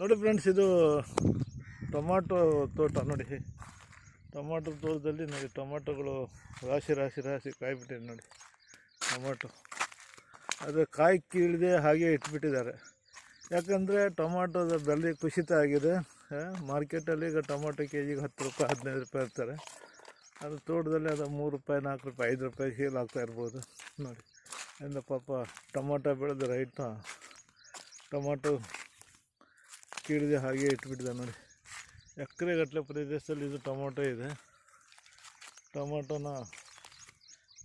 ನೋಡಿ ಫ್ರೆಂಡ್ಸ್ ಇದು ಟೊಮಾಟೊ ತೋಟ ನೋಡಿ. ಟೊಮಾಟೊ ತೋಟದಲ್ಲಿ ನೋಡಿ, ಟೊಮಾಟೊಗಳು ರಾಶಿ ರಾಶಿ ರಾಶಿ ಕಾಯಿಬಿಟ್ಟಿದೆ ನೋಡಿ ಟೊಮಾಟೊ. ಅದು ಕಾಯಿ ಕೀಳದೆ ಹಾಗೆ ಇಟ್ಬಿಟ್ಟಿದ್ದಾರೆ. ಯಾಕಂದರೆ ಟೊಮಾಟೊದ ಬೆಲೆ ಕುಸಿತ ಆಗಿದೆ. ಮಾರ್ಕೆಟಲ್ಲಿ ಈಗ ಟೊಮಾಟೊ ಕೆ ಜಿಗೆ ಹತ್ತು ರೂಪಾಯಿ, ಹದಿನೈದು ರೂಪಾಯಿ ಇರ್ತಾರೆ. ಅದು ತೋಟದಲ್ಲಿ ಅದು ಮೂರು ರೂಪಾಯಿ, ನಾಲ್ಕು ರೂಪಾಯಿ, ಐದು ರೂಪಾಯಿ ಸೇಲ್ ಆಗ್ತಾ ಇರ್ಬೋದು ನೋಡಿ. ಅಂದರೆ ಪಾಪ, ಟೊಮಾಟೊ ಬೆಳೆದ ರೈತ ಟೊಮಾಟೊ ಕೀಳಿದೆ ಹಾಗೆ ಇಟ್ಬಿಟ್ಟಿದೆ ನೋಡಿ. ಎಕರೆಗಟ್ಟಲೆ ಪ್ರದೇಶದಲ್ಲಿ ಇದು ಟೊಮೊಟೊ ಇದೆ. ಟೊಮೊಟೊನ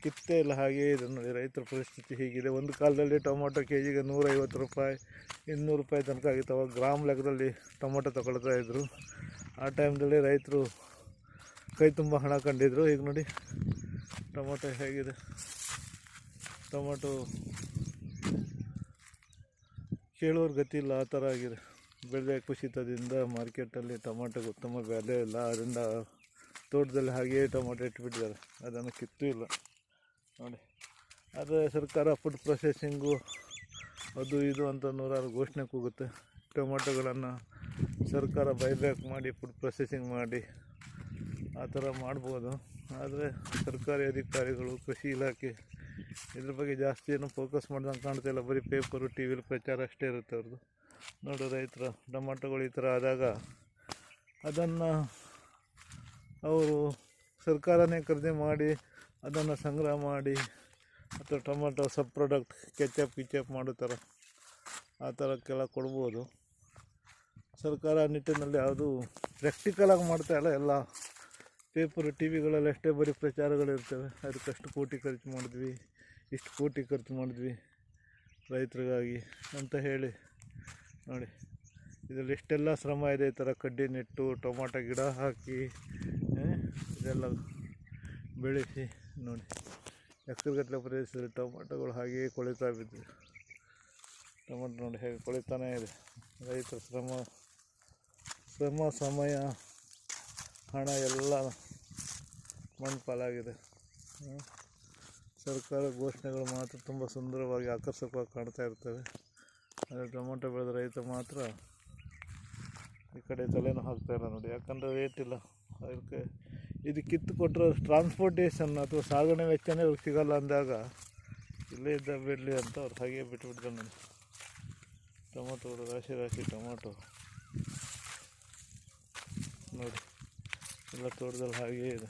ಕಿತ್ತೇ ಇಲ್ಲ, ಹಾಗೇ ಇದೆ ನೋಡಿ. ರೈತರ ಪರಿಸ್ಥಿತಿ ಹೀಗಿದೆ. ಒಂದು ಕಾಲದಲ್ಲಿ ಟೊಮೊಟೊ ಕೆ ಜಿಗೆ ನೂರೈವತ್ತು ರೂಪಾಯಿ, ಇನ್ನೂರು ರೂಪಾಯಿ ತನಕ ಆಗಿತ್ತು. ಅವಾಗ ಗ್ರಾಮ್ ಲೆಕ್ಕದಲ್ಲಿ ಟೊಮೊಟೊ ತಗೊಳ್ತಾ ಇದ್ದರು ಆ ಟೈಮ್ದಲ್ಲಿ ರೈತರು ಕೈ ತುಂಬ ಹಣ ಕಂಡಿದ್ರು. ಈಗ ನೋಡಿ, ಟೊಮೊಟೊ ಹೇಗಿದೆ? ಟೊಮೊಟೊ ಕೇಳೋರ್ ಗತಿ ಇಲ್ಲ, ಆ ಥರ ಆಗಿದೆ. ಬೆಲೆ ಕುಸಿತದಿಂದ ಮಾರ್ಕೆಟಲ್ಲಿ ಟೊಮೊಟೊಗೆ ಉತ್ತಮ ಬೆಲೆ ಇಲ್ಲ. ಅದರಿಂದ ತೋಟದಲ್ಲಿ ಹಾಗೆಯೇ ಟೊಮಾಟೊ ಇಟ್ಬಿಟ್ಟಿದ್ದಾರೆ. ಅದನ್ನು ಕಿತ್ತೂ ಇಲ್ಲ. ನೋಡಿ. ಆದರೆ ಸರ್ಕಾರ ಫುಡ್ ಪ್ರೊಸೆಸಿಂಗು ಅದು ಇದು ಅಂತ ನೂರಾರು ಘೋಷಣೆ ಕೂಗುತ್ತೆ. ಟೊಮೊಟೊಗಳನ್ನು ಸರ್ಕಾರ ಬೈಬ್ಯಾಕ್ ಮಾಡಿ ಫುಡ್ ಪ್ರೊಸೆಸಿಂಗ್ ಮಾಡಿ ಆ ಥರ ಮಾಡ್ಬೋದು. ಆದರೆ ಸರ್ಕಾರಿ ಅಧಿಕಾರಿಗಳು, ಕೃಷಿ ಇಲಾಖೆ ಇದ್ರ ಬಗ್ಗೆ ಜಾಸ್ತಿ ಏನು ಫೋಕಸ್ ಮಾಡ್ದಂಗೆ ಕಾಣ್ತಾ ಇಲ್ಲ. ಬರೀ ಪೇಪರು ಟಿ ವಿಲಿ ಪ್ರಚಾರ ಅಷ್ಟೇ ಇರುತ್ತೆ ಅವ್ರದ್ದು. ನೋಡು ರೈತರ ಟೊಮಾಟೊಗಳು ಈ ಥರ ಆದಾಗ ಅದನ್ನು ಅವರು ಸರ್ಕಾರನೇ ಖರೀದಿ ಮಾಡಿ, ಅದನ್ನು ಸಂಗ್ರಹ ಮಾಡಿ ಅಥವಾ tomato sub product ketchup ketchup ಮಾಡುತ್ತಾರೆ. ಆ ಥರಕ್ಕೆಲ್ಲ ಕೊಡ್ಬೋದು. ಸರ್ಕಾರ ನಿಟ್ಟಿನಲ್ಲಿ ಯಾವುದು ಪ್ರಾಕ್ಟಿಕಲಾಗಿ ಮಾಡ್ತಾ ಇಲ್ಲ. ಎಲ್ಲ ಪೇಪರ್ ಟಿ ವಿಗಳಲ್ಲಿ ಅಷ್ಟೇ ಬರೀ ಪ್ರಚಾರಗಳಿರ್ತವೆ. ಅದಕ್ಕೆ ಅಷ್ಟು ಕೋಟಿ ಖರ್ಚು ಮಾಡಿದ್ವಿ, ಇಷ್ಟು ಕೋಟಿ ಖರ್ಚು ಮಾಡಿದ್ವಿ ರೈತರಿಗಾಗಿ ಅಂತ ಹೇಳಿ ನೋಡಿ, ಇದರಲ್ಲಿ ಇಷ್ಟೆಲ್ಲ ಶ್ರಮ ಇದೆ, ಈ ಥರ ಕಡ್ಡಿ ನೆಟ್ಟು, ಟೊಮಾಟೊ ಗಿಡ ಹಾಕಿ ಇದೆಲ್ಲ ಬೆಳೆಸಿ ನೋಡಿ. ಎಕರೆಗಟ್ಟಲೆ ಪ್ರದೇಶದಲ್ಲಿ ಟೊಮಾಟೊಗಳು ಹಾಗೆಯೇ ಕೊಳಿತಾ ಬಿದ್ದು ಟೊಮಾಟೊ ನೋಡಿ ಹೇಗೆ ಕೊಳಿತಾನೇ ಇದೆ. ರೈತರ ಶ್ರಮ ಶ್ರಮ, ಸಮಯ, ಹಣ ಎಲ್ಲ ಮಣ್ಣು ಪಾಲಾಗಿದೆ ಸರ್ಕಾರ ಘೋಷಣೆಗಳು ಮಾತ್ರ ತುಂಬ ಸುಂದರವಾಗಿ ಆಕರ್ಷಕವಾಗಿ ಕಾಣ್ತಾ ಇರ್ತವೆ. ಆದರೆ ಟೊಮೊಟೊ ಬೆಳೆದ ರೈತ ಮಾತ್ರ ಈ ಕಡೆ ತಲೆನೂ ಹಾಕ್ತಾ ಇಲ್ಲ ನೋಡಿ, ಯಾಕಂದರೆ ರೇಟ್ ಇಲ್ಲ. ಅದಕ್ಕೆ ಇದು ಕಿತ್ತು ಕೊಟ್ಟರೆ ಟ್ರಾನ್ಸ್ಪೋರ್ಟೇಷನ್ ಅಥವಾ ಸಾಗಣೆ ವೆಚ್ಚನೇ ಅವ್ರಿಗೆ ಸಿಗಲ್ಲ ಅಂದಾಗ ಇಲ್ಲೇ ಇದ್ದ ಬಿಡಲಿ ಅಂತ ಅವ್ರು ಹಾಗೆ ಬಿಟ್ಬಿಡ್ತಾರೆ ನಾನು ಟೊಮೊಟೊ ರಾಶಿ ರಾಶಿ ಟೊಮೊಟೊ. ನೋಡಿ, ಎಲ್ಲ ತೋಟದಲ್ಲಿ ಹಾಗೇ ಇದು.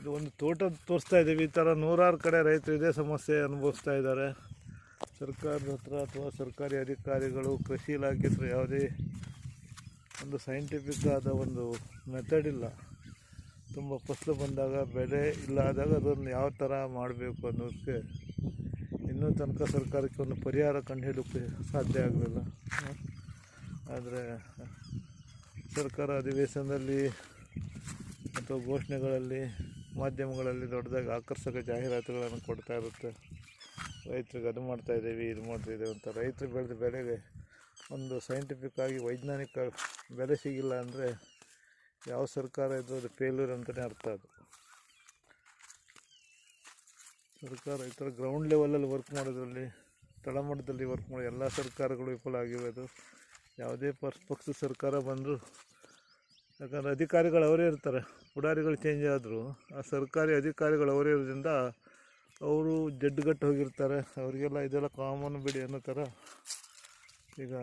ಇದು ಒಂದು ತೋಟ ತೋರಿಸ್ತಾ ಇದ್ದೀವಿ. ಈ ಥರ ನೂರಾರು ಕಡೆ ರೈತರು ಇದೇ ಸಮಸ್ಯೆ ಅನುಭವಿಸ್ತಾ ಇದ್ದಾರೆ. ಸರ್ಕಾರದ ಹತ್ರ ಅಥವಾ ಸರ್ಕಾರಿ ಅಧಿಕಾರಿಗಳು, ಕೃಷಿ ಇಲಾಖೆ ಹತ್ರ ಯಾವುದೇ ಒಂದು ಸೈಂಟಿಫಿಕ್ ಆದ ಒಂದು ಮೆಥಡ್ ಇಲ್ಲ. ತುಂಬ ಫಸಲು ಬಂದಾಗ, ಬೆಳೆ ಇಲ್ಲ ಆದಾಗ ಅದನ್ನು ಯಾವ ಥರ ಮಾಡಬೇಕು ಅನ್ನೋದಕ್ಕೆ ಇನ್ನೂ ತನಕ ಸರ್ಕಾರಕ್ಕೆ ಒಂದು ಪರಿಹಾರ ಕಂಡುಹಿಡೋಕ್ಕೆ ಸಾಧ್ಯ ಆಗಲಿಲ್ಲ. ಆದರೆ ಸರ್ಕಾರ ಅಧಿವೇಶನದಲ್ಲಿ ಅಥವಾ ಘೋಷಣೆಗಳಲ್ಲಿ ಮಾಧ್ಯಮಗಳಲ್ಲಿ ದೊಡ್ಡದಾಗಿ ಆಕರ್ಷಕ ಜಾಹೀರಾತುಗಳನ್ನು ಕೊಡ್ತಾ ಇರುತ್ತೆ. ರೈತರಿಗೆ ಅದು ಮಾಡ್ತಾ ಇದ್ದೀವಿ, ಇದು ಮಾಡ್ತಾ ಅಂತ ರೈತರು ಬೆಳೆದ ಬೆಳೆಗೆ ಒಂದು ಸೈಂಟಿಫಿಕ್ ಆಗಿ ವೈಜ್ಞಾನಿಕ ಬೆಲೆ ಸಿಗಿಲ್ಲ ಅಂದರೆ ಯಾವ ಸರ್ಕಾರ ಇದ್ದರೂ ಅದು ಫೇಲ್ಯೂರ್ ಅಂತಲೇ ಅರ್ಥ ಅದು. ಸರ್ಕಾರ ಈ ಥರ ಗ್ರೌಂಡ್ ಲೆವೆಲಲ್ಲಿ ವರ್ಕ್ ಮಾಡೋದ್ರಲ್ಲಿ, ತಳಮಟ್ಟದಲ್ಲಿ ವರ್ಕ್ ಮಾಡೋ ಎಲ್ಲ ಸರ್ಕಾರಗಳು ವಿಫಲ ಆಗಿವೆ ಅದು. ಯಾವುದೇ ಪಕ್ಷ ಸರ್ಕಾರ ಬಂದರೂ ಯಾಕಂದರೆ ಅಧಿಕಾರಿಗಳು ಅವರೇ ಇರ್ತಾರೆ. ಪುಡಾರಿಗಳು ಚೇಂಜ್ ಆದರೂ. ಆ ಸರ್ಕಾರಿ ಅಧಿಕಾರಿಗಳು ಅವರೇ ಇರೋದ್ರಿಂದ ಅವರು ಜಡ್ಡುಗಟ್ಟು ಹೋಗಿರ್ತಾರೆ. ಅವರಿಗೆಲ್ಲ ಇದೆಲ್ಲ ಕಾಮನ್ ಬಿಡಿ ಅನ್ನೋ ಥರ ಈಗ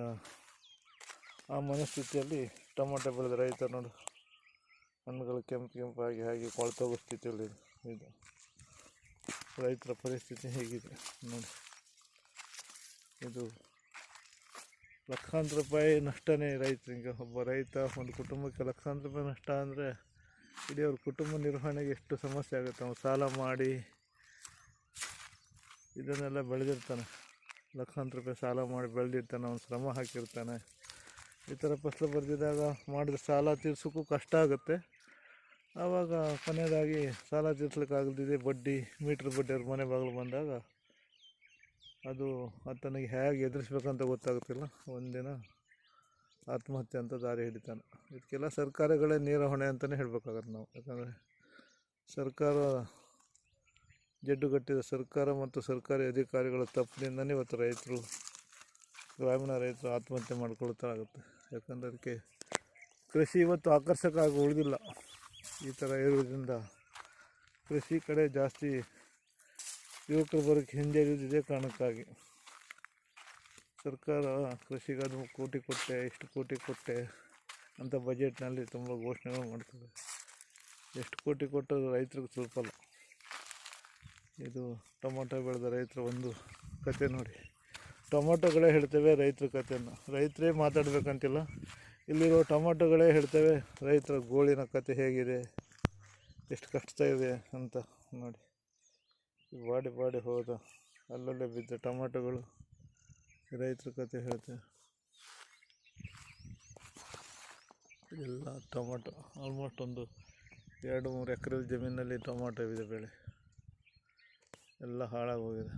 ಆ ಮನಸ್ಥಿತಿಯಲ್ಲಿ ಟೊಮೊಟೊ ಬೆಳೆದ ರೈತ ನೋಡು. ಹಣ್ಣುಗಳು ಕೆಂಪು ಕೆಂಪಾಗಿ ಹಾಗೆ ಕೊಳ್ತೋಗೋ ಸ್ಥಿತಿಯಲ್ಲಿ ಇದು ರೈತರ ಪರಿಸ್ಥಿತಿ ಹೇಗಿದೆ ನೋಡಿ. ಇದು ಲಕ್ಷಾಂತರ ರೂಪಾಯಿ ನಷ್ಟನೇ ರೈತರಿಗೆ ಒಬ್ಬ ರೈತ ಒಂದು ಕುಟುಂಬಕ್ಕೆ ಲಕ್ಷಾಂತರ ರೂಪಾಯಿ ನಷ್ಟ ಅಂದರೆ ಇಡೀ ಅವ್ರ ಕುಟುಂಬ ನಿರ್ವಹಣೆಗೆ ಎಷ್ಟು ಸಮಸ್ಯೆ ಆಗುತ್ತೆ. ಅವ್ನು ಸಾಲ ಮಾಡಿ ಇದನ್ನೆಲ್ಲ ಬೆಳೆದಿರ್ತಾನೆ. ಲಕ್ಷಾಂತರ ರೂಪಾಯಿ ಸಾಲ ಮಾಡಿ ಬೆಳೆದಿರ್ತಾನೆ. ಅವ್ನು ಶ್ರಮ ಹಾಕಿರ್ತಾನೆ. ಈ ಥರ ಫಸಲು ಬರೆದಿದ್ದಾಗ ಮಾಡಿದ ಸಾಲ ತೀರ್ಸೋಕ್ಕೂ ಕಷ್ಟ ಆಗುತ್ತೆ. ಆವಾಗ ಕೊನೆಯದಾಗಿ ಸಾಲ ತೀರ್ಸ್ಲಿಕ್ಕಾಗದಿದೆ ಬಡ್ಡಿ, ಮೀಟ್ರ್ ಬಡ್ಡಿ ಅವ್ರ ಮನೆ ಬಾಗಿಲು ಬಂದಾಗ ಅದು ಆತನಿಗೆ ಹೇಗೆ ಎದುರಿಸ್ಬೇಕಂತ ಗೊತ್ತಾಗುತ್ತಿಲ್ಲ. ಒಂದಿನ ಆತ್ಮಹತ್ಯೆ ಅಂತ ದಾರಿ ಹಿಡಿತಾನೆ. ಇದಕ್ಕೆಲ್ಲ ಸರ್ಕಾರಗಳೇ ನೇರ ಹೊಣೆ ಅಂತಲೇ ಹೇಳಬೇಕಾಗತ್ತೆ ನಾವು. ಯಾಕಂದರೆ ಸರ್ಕಾರ ಜಡ್ಡುಗಟ್ಟಿದ ಸರ್ಕಾರ ಮತ್ತು ಸರ್ಕಾರಿ ಅಧಿಕಾರಿಗಳ ತಪ್ಪಿನಿಂದನೇ ಇವತ್ತು ರೈತರು, ಗ್ರಾಮೀಣ ರೈತರು ಆತ್ಮಹತ್ಯೆ ಮಾಡ್ಕೊಳ್ತಾಗುತ್ತೆ ಯಾಕಂದರೆ ಅದಕ್ಕೆ ಕೃಷಿ ಇವತ್ತು ಆಕರ್ಷಕ ಆಗಿ ಉಳಿದಿಲ್ಲ. ಈ ಥರ ಇರೋದ್ರಿಂದ ಕೃಷಿ ಕಡೆ ಜಾಸ್ತಿ ಯುವಕರು ಬರೋಕ್ಕೆ ಹಿಂಜರಿಯುವುದಿದೆ ಕಾರಣಕ್ಕಾಗಿ. ಸರ್ಕಾರ ಕೃಷಿಗೆ ಅದು ಕೋಟಿ ಕೊಟ್ಟೆ, ಎಷ್ಟು ಕೋಟಿ ಕೊಟ್ಟೆ ಅಂತ ಬಜೆಟ್ನಲ್ಲಿ ತುಂಬ ಘೋಷಣೆಗಳು ಮಾಡ್ತದೆ ಎಷ್ಟು ಕೋಟಿ ಕೊಟ್ಟರು ರೈತರಿಗೆ ಅಲ್ಲ. ಇದು ಟೊಮೊಟೊ ಬೆಳೆದ ರೈತರ ಒಂದು ಕತೆ ನೋಡಿ. ಟೊಮೊಟೊಗಳೇ ಹೇಳ್ತೇವೆ ರೈತರ ಕಥೆಯನ್ನು ರೈತರೇ ಮಾತಾಡಬೇಕಂತಿಲ್ಲ. ಇಲ್ಲಿರೋ ಟೊಮೊಟೊಗಳೇ ಹೇಳ್ತೇವೆ ರೈತರ ಗೋಳಿನ ಕತೆ ಹೇಗಿದೆ, ಎಷ್ಟು ಕಷ್ಟ ಇದೆ ಅಂತ ನೋಡಿ. ಬಾಡಿ ಬಾಡಿ ಹೋದ. ಅಲ್ಲಲ್ಲೇ ಬಿದ್ದ ಟೊಮೊಟೊಗಳು ರೈತರ ಕತೆ ಹೇಳ್ತೇವೆ ಎಲ್ಲ ಟೊಮೊಟೊ ಆಲ್ಮೋಸ್ಟ್ ಒಂದು ಎರಡು ಮೂರು ಎಕರೆ ಜಮೀನಲ್ಲಿ ಟೊಮೆಟೊ ಇದೆ ಬೆಳೆ. ಎಲ್ಲ ಹಾಳಾಗೋಗಿದೆ